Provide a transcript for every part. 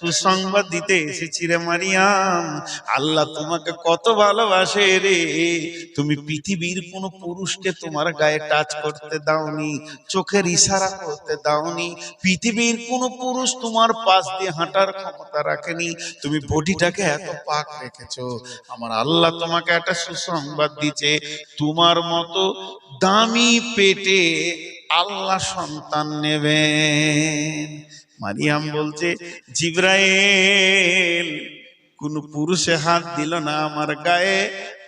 সুসংবাদ দিতে এসেছি রে মারিয়াম। আল্লাহ তোমাকে কত ভালোবাসে রে। তুমি পৃথিবীর কোন পুরুষকে তোমার গায়ে টাচ করতে দাওনি, চোখের ইশারা করতে দাওনি। পৃথিবীর কোন পুরুষ তোমার পাশ দিয়ে হাঁটার ক্ষমতা রাখেনি। তুমি বডিটাকে এত পাক রেখেছ। আমার আল্লাহ তোমাকে একটা সুসংবাদ দিচ্ছে তোমার মতো দামি পেটে আল্লাহ সন্তান নেবেন। মারিয়াম বলছে জিব্রাইল কোন পুরুষে হাত দিল না আমার গায়ে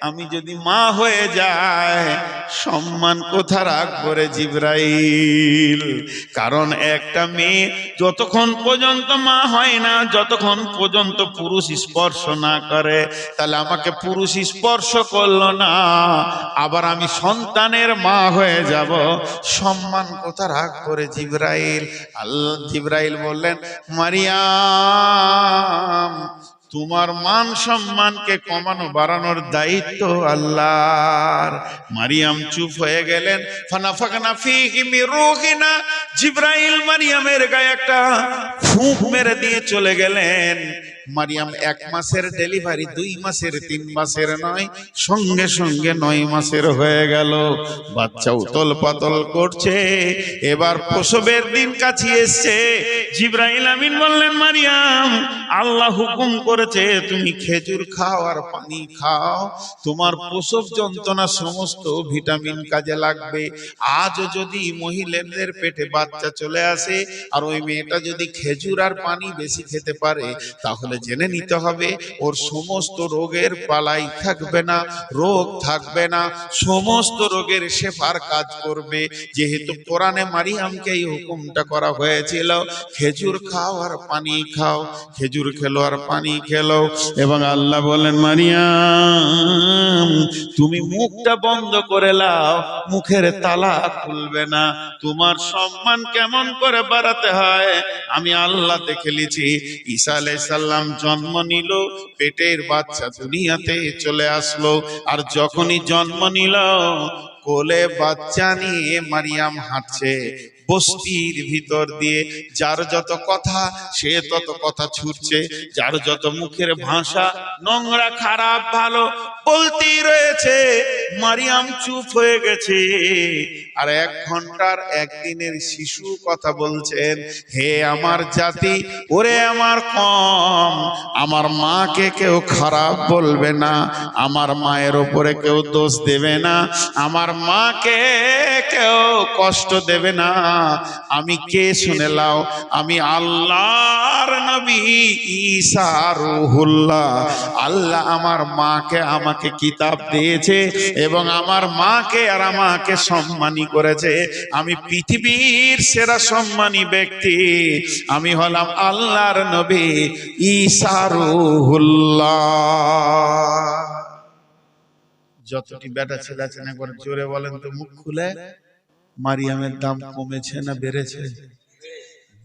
আমি যদি মা হয়ে যায় সম্মান কোথা রাখব রে জিব্রাইল? কারণ একটা মেয়ে যতক্ষণ পর্যন্ত মা হয় না, যতক্ষণ পর্যন্ত পুরুষ স্পর্শ না করে, তাহলে আমাকে পুরুষ স্পর্শ করল না। আবার আমি সন্তানের মা হয়ে যাব, সম্মান কোথা রাখব রে জিব্রাইল? আল্লাহ জিব্রাইল বললেন মারিয়াম তোমার মান সম্মানকে কমানো, বাড়ানোর দায়িত্ব আল্লাহর। মারিয়াম চুপ হয়ে গেলেন। ফানাফাকনা ফিহি মির রূহিনা। জিব্রাইল মারিয়ামের গায়ে একটা ফুঁক মেরে দিয়ে চলে গেলেন। মারিয়াম এক মাসের ডেলিভারি দুই মাসের তিন মাসের নয় সঙ্গে সঙ্গে নয় মাসের হয়ে গেল। বাচ্চা উতল পাতল করছে। এবার প্রসবের দিন কাছে এসছে। জিব্রাইল আমিন বললেন মারিয়াম আল্লাহ হুকুম করেছে তুমি খেজুর খাও আর পানি খাও। তোমার প্রসব যন্ত্রণা সমস্ত ভিটামিন কাজে লাগবে। আজও যদি মহিলাদের পেটে বাচ্চা চলে আসে আর ওই মেয়েটা যদি খেজুর আর পানি বেশি খেতে পারে তাহলে জেনে নিতে হবে, ওর সমস্ত রোগের পালাই থাকবে না, রোগ থাকবে না, সমস্ত রোগের শেফার কাজ করবে। যেহেতু কোরআনে মারিয়ামকে এই হুকুমটা করা হয়েছিল, খেজুর খাও আর পানি খাও, খেজুর খেলো আর পানি খেলো। এবং আল্লাহ বলেন মারিয়াম, তুমি মুখটা বন্ধ করে লাও, মুখের তালা খুলবে না। তোমার সম্মান কেমন করে বাড়াতে হয়? আমি আল্লাহ দেখে লিছি ঈসা আলাইসাল্লাম জন্ম নিল, পেটের বাচ্চা দুনিয়াতে চলে আসলো। আর যখনই জন্ম নিল, কোলে বাচ্চা নিয়ে মারিয়াম হাঁটছে বস্তির ভিতর দিয়ে। যার যত কথা, সে তত কথা ছুটছে। যার যত মুখের ভাষা, নোংরা, খারাপ, ভালো বলতেই রয়েছে। মারিয়াম চুপ হয়ে গেছে। আর এক ঘণ্টার একদিনের শিশু কথা বলছেন, হে আমার জাতি, ওরে আমার কম, আমার মাকে কেউ খারাপ বলবে না, আমার মায়ের ওপরে কেউ দোষ দেবে না, আমার মাকে কেউ কষ্ট দেবে না। আমি কে শুনে লাও? আমি আল্লাহর নবী ঈসা রুহুল্লাহ। আল্লাহ আমার মাকে আমাকে কিতাব দিয়েছে এবং আমার মাকে আর আমাকে সম্মানী করেছে। আমি পৃথিবীর সেরা সম্মানী ব্যক্তি। আমি হলাম আল্লাহর নবী ঈসা রুহুল্লাহ। যতটি বেটা ছেলে আছেন একবার জোরে বলেন তো, মুখ খুলে। মারিয়ামের দাম কমেছে না বেড়েছে?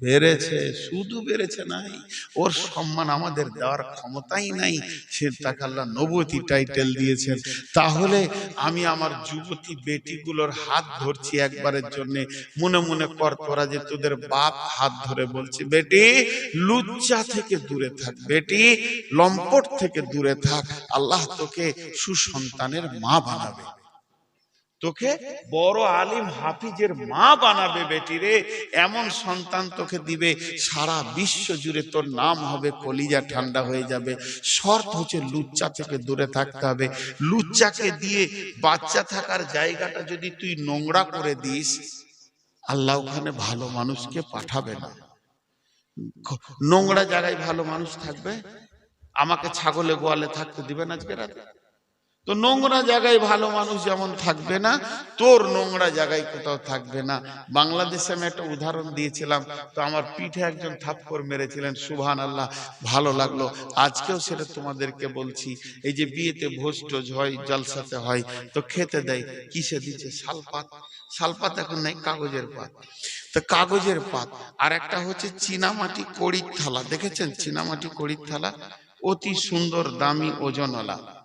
বেড়েছে, শুধু বেড়েছে নাই। ওর সম্মান আমাদের দেওয়ার ক্ষমতাই নাই। সে তাকে আল্লাহ নবতী টাইটেল দিয়েছেন। তাহলে আমি আমার যুবতী বেটিগুলোর হাত ধরছি একবারের জন্য। মনে মনে কর তোরা যে তোদের বাপ হাত ধরে বলছে, বেটি, লুচ্চা থেকে দূরে থাক, বেটি, লম্পট থেকে দূরে থাক। আল্লাহ তোকে সুসন্তানের মা বানাবে। তোকে বড় আলিম হাফিজের মা বানাবে বেটি রে এমন সন্তান তোকে দিবে, সারা বিশ্ব জুড়ে তোর নাম হবে, কলিজা ঠান্ডা হয়ে যাবে। শর্ত হচ্ছে লুচ্চা থেকে দূরে থাকতে হবে। লুচ্চাকে দিয়ে বাচ্চা থাকার জায়গাটা যদি তুই নোংরা করে দিস, আল্লাহ ওখানে ভালো মানুষকে পাঠাবে না। নোংরা জায়গায় ভালো মানুষ থাকবে? আমাকে ছাগলে গোয়ালে থাকতে দিবেন আজকে রাতে? তো নোংরা জায়গায় ভালো মানুষ যেমন থাকবে না, তোর নোংরা জায়গায় কোথাও থাকবে না। বাংলাদেশে আমি একটা উদাহরণ দিয়েছিলাম, তো আমার পিঠে একজন থাপ্পড় মেরেছিলেন সুবহান আল্লাহ ভালো লাগল। আজকেও সেটা তোমাদেরকে বলছি, এই যে বিয়েতে ভোজ টোজ হয়, জলসাতে হয়, তো খেতে দেয়, কিসে দিচ্ছে? শালপাত। শালপাত এখন নাই, কাগজের পাত। তো কাগজের পাত। আর একটা হচ্ছে চীনামাটি কড়ির থালা। দেখেছেন? চীনামাটি কড়ির থালা? অতি সুন্দর, দামি, ওজনওয়ালা।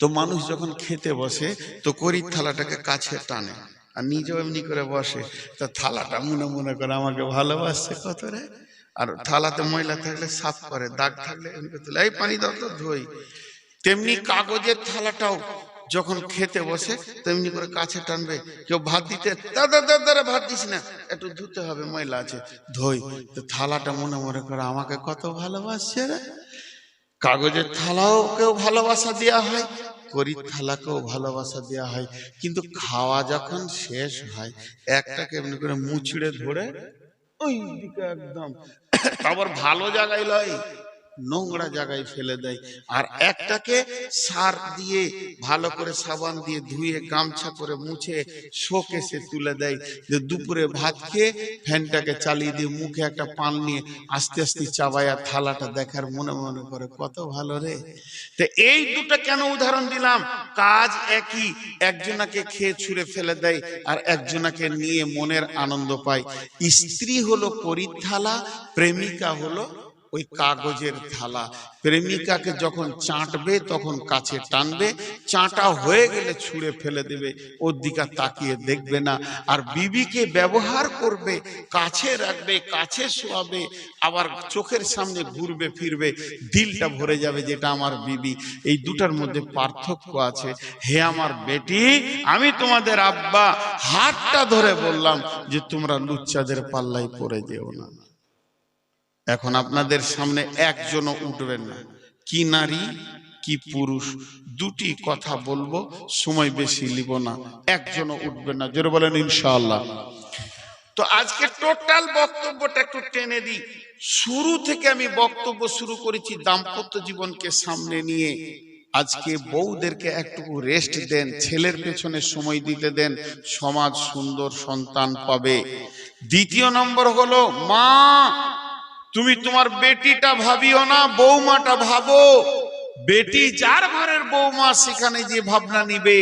তো মানুষ যখন খেতে বসে, তো করির থালাটাকে কাছে টানে। আর নিজেও এমনি করে বসে, তা থালাটা মনে মনে করে আমাকে ভালোবাসছে, কত রে? আর থালাতে ময়লা থাকলে সাফ করে, দাগ থাকলে এই পানি দাও তো, ধুই। তেমনি কাগজের থালাটাও যখন খেতে বসে, তেমনি করে কাছে টানবে। কেউ ভাত দিতে দাদা ভাত দিস না, একটু ধুতে হবে, ময়লা আছে, ধুই। তো থালাটা মনে মনে করে আমাকে কত ভালোবাসছে রে? কাগজের থালাও কেউ ভালোবাসা দেওয়া হয় করির থালাকেও ভালোবাসা দেওয়া হয়। কিন্তু খাওয়া যখন শেষ হয় একটা কেমনি করে মুচড়ে ধরে ওই দিকে একদম আবার ভালো জায়গায় লয়। নোংরা জায়গায় ফেলে দেয়। আর একটাকে সার দিয়ে, ভালো করে সাবান দিয়ে ধুয়ে, গামছা করে মুছে, শোকেসে তুলে দেয়। যে দুপুরে ভাত খেয়ে ফ্যানটাকে চালিয়ে দিয়ে মুখে একটা পান নিয়ে আস্তে আস্তে চাবায়া থালাটা দেখার মনে মনে করে, কত ভালো রে। তো এই দুটো কেন উদাহরণ দিলাম? কাজ একই, একজনাকে খেয়ে ছুঁড়ে ফেলে দেয় আর একজনাকে নিয়ে মনের আনন্দ পায়। স্ত্রী হলো পরিথালা প্রেমিকা হলো ওই কাগজের থালা। প্রেমিকাকে যখন চাটবে তখন কাছে টানবে। চাটা হয়ে গেলে ছুঁড়ে ফেলে দেবে। ওর দিকে তাকিয়ে দেখবে না। আর বিবিকে ব্যবহার করবে কাছে রাখবে কাছে শোয়াবে আবার চোখের সামনে ঘুরবে ফিরবে। দিলটা ভরে যাবে যেটা আমার বিবি। এই দুটার মধ্যে পার্থক্য আছে। হে আমার বেটি আমি তোমাদের আব্বা। হাতটা ধরে বললাম যে তোমরা লুচ্চাদের পাল্লাই পড়ে যেও না। এখন আপনাদের সামনে একজনও উঠবেন না। কি নারী, কি পুরুষ, দুটি কথা বলব, সময় বেশি লিব না, একজনও উঠবে না। জোরে বলেন, ইনশাআল্লাহ। তো আজকে টোটাল বক্তব্যটা একটু টেনে দিই। শুরু থেকে আমি বক্তব্য শুরু করেছি দাম্পত্য জীবনকে সামনে নিয়ে। আজকে বউদেরকে একটু রেস্ট দেন, ছেলের পেছনে সময় দিতে দেন, সমাজ সুন্দর সন্তান পাবে। দ্বিতীয় নম্বর হলো মা তুমি তোমার বেটিটা ভাবিও না, বৌমাটা ভাবো। বেটি যার ঘরের বৌমা, সেখানে যে ভাবনা নিবে।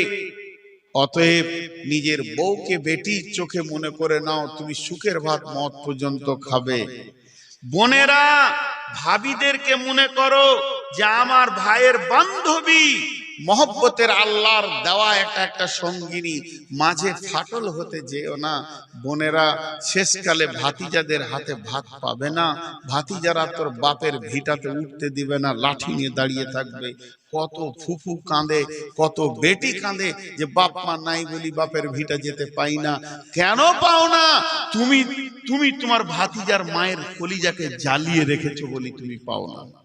অতএব নিজের বউকে বেটির চোখে মনে করে নাও, তুমি সুখের ভাত মত পর্যন্ত খাবে। বোনেরা, ভাবিদেরকে মনে করো যে আমার ভাইয়ের বান্ধবী মহব্বতের আল্লাহর দেওয়া একটা একটা সঙ্গিনী মাঝে ফাটল হতে যেও না। বোনেরা, শেষকালে ভাতিজাদের হাতে ভাত পাবে না। ভাতিজারা তোর বাপের ভিটাতে উঠতে দিবে না, লাঠি নিয়ে দাঁড়িয়ে থাকবে। কত ফুফু কাঁদে, কত বেটি কাঁদে যে বাপ মা নাই বলি বাপের ভিটা যেতে পাই না। কেন পাও না? তুমি তুমি তোমার ভাতিজার মায়ের কলিজাকে জ্বালিয়ে রেখেছো বলি তুমি পাও না।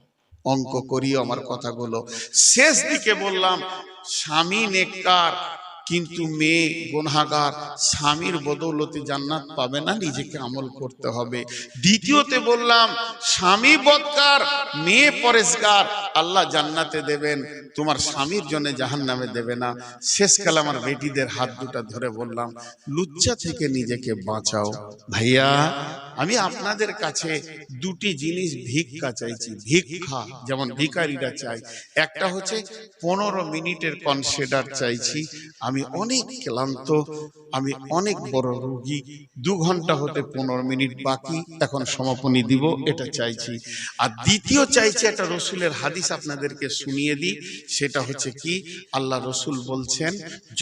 অঙ্ক করিও আমার কথাগুলো। শেষ দিকে বললাম, স্বামী নেককার, কিন্তু মেয়ে গুনাহগার, স্বামীর বদৌলতে জান্নাত পাবে না, নিজেকে আমল করতে হবে। দ্বিতীয়তে বললাম, স্বামী বদকার, মেয়ে পরেশগার, আল্লাহ জান্নাতে দেবেন, তোমার স্বামীর জন্য জাহান নামে দেবে না। শেষকালে আমার বেটিদের হাত দুটা ধরে বললাম, লুচ্চা থেকে নিজেকে বাঁচাও। ভাইয়া আমি আপনাদের কাছে দুটি জিনিস ভিক্ষা চাইছি। ভিক্ষা, যেমন ভিখারিরা চাই একটা হচ্ছে পনেরো মিনিটের কনসিডার চাইছি। আমি অনেক ক্লান্ত, আমি অনেক বড় রোগী। দু ঘণ্টা হতে পনেরো মিনিট বাকি, এখন সমাপনী দিব, এটা চাইছি। আর দ্বিতীয় চাইছি একটা রসুলের হাদিস আপনাদেরকে শুনিয়ে দিই। সেটা হচ্ছে কি, আল্লাহ রসুল বলছেন,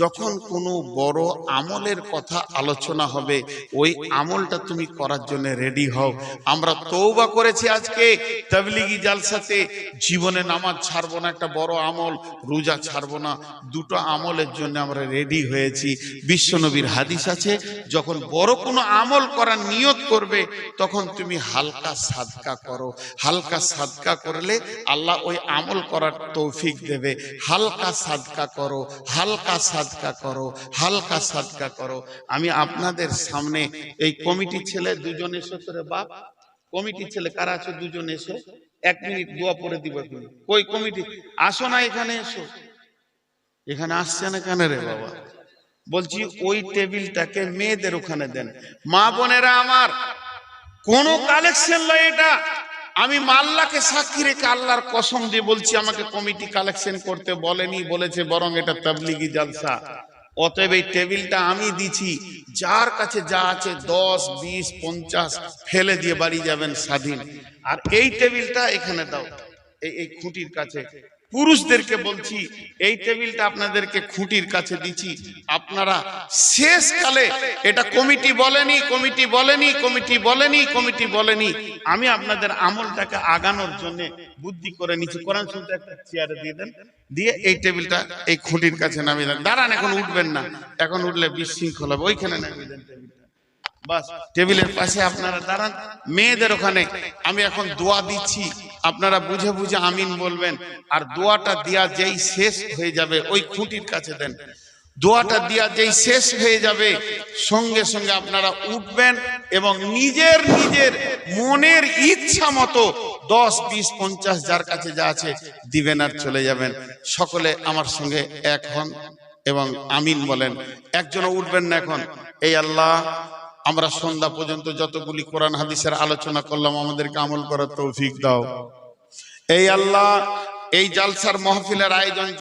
যখন কোনো বড় আমলের কথা আলোচনা হবে, ওই আমলটা তুমি করার জন্য রেডি হও। আমরা তৌবা করেছি আজকে। তাবলিগি জালসাতে জীবনে নামাজ ছাড়বো না, একটা বড় আমল, রোজা ছাড়বো না। দুটো আমলের জন্য আমরা রেডি হয়েছি। বিশ্বনবীর হাদিস আছে, যখন বড় কোনো আমল করার নিয়ত করবে, তখন তুমি হালকা সাদকা করো। হালকা সাদকা করলে আল্লাহ ওই আমল করার তৌফিক দেবে। হালকা সাদকা করো, হালকা সাদকা করো, হালকা সাদকা করো। আমি আপনাদের সামনে এই কমিটি ছেলে দুজন এসো তোরে বাপ। কমিটি ছেলে কারা আছে দুজন এসো। এক মিনিট দোয়া পরে দিব তুমি কই কমিটি? আসো না এখানে এসো। এখানে আসছে না কেন রে বাবা? বলছি ওই টেবিলটাকে মেয়েদের ওখানে দেন। মা বোনেরা আমার কোন কালেকশন নয় এটা। আমি মাল্লাকে সাক্ষী রেখে আল্লাহর কসম দিয়ে বলছি আমাকে কমিটি কালেকশন করতে বলেনি বলেছে বরং এটা তাবলিগি জালসা। অতএব এই টেবিলটা আমি দিছি। যার কাছে যা আছে দশ, বিশ, পঞ্চাশ, ফেলে দিয়ে বাড়ি যাবেন স্বাধীন। আর এই টেবিলটা এখানে দাও। এই খুঁটির কাছে পুরুষদেরকে বলছি, এই টেবিলটা আপনাদেরকে খুঁটির কাছে দিচ্ছি। আপনারা শেষকালে এটা কমিটি বলেনি কমিটি বলেনি কমিটি বলেনি কমিটি বলেনি। আমি আপনাদের আমলটাকে আগানোর জন্য বুদ্ধি করে নিচ্ছি। কোরআন শুনতে একটা চেয়ারে দিয়ে দেন। দিয়ে এই টেবিলটা এই খুঁটির কাছে নামিয়ে দেন। দাঁড়ান, এখন উঠবেন না। এখন উঠলে বিশৃঙ্খল হবে। ওইখানে নামিয়ে দেন টেবিলটা। বাস, টেবিলের পাশে আপনারা দাঁড়ান। মেয়েদের ওখানে আমি এখন দোয়া দিচ্ছি। আপনারা বুঝে বুঝে আমিন বলবেন। আর দোয়াটা দেয়া যেই শেষ হয়ে যাবে, ওই খুঁটির কাছে দেন। দোয়াটা দেয়া যেই শেষ হয়ে যাবে, সঙ্গে সঙ্গে আপনারা উঠবেন এবং নিজের নিজের মনের ইচ্ছা মতো দশ, বিশ, পঞ্চাশ যার কাছে যা আছে দিবেন আর চলে যাবেন। সকলে আমার সঙ্গে এক হন এবং আমিন বলেন। একজনও উঠবেন না এখন। এই আল্লাহ, আমরা সন্ধ্যা পর্যন্ত যতগুলি কোরআন হাদিসের আলোচনা করলাম, আমাদেরকে আমল করার তৌফিক দাও। এই আল্লাহ এই জালসার মহফিলের আয়োজন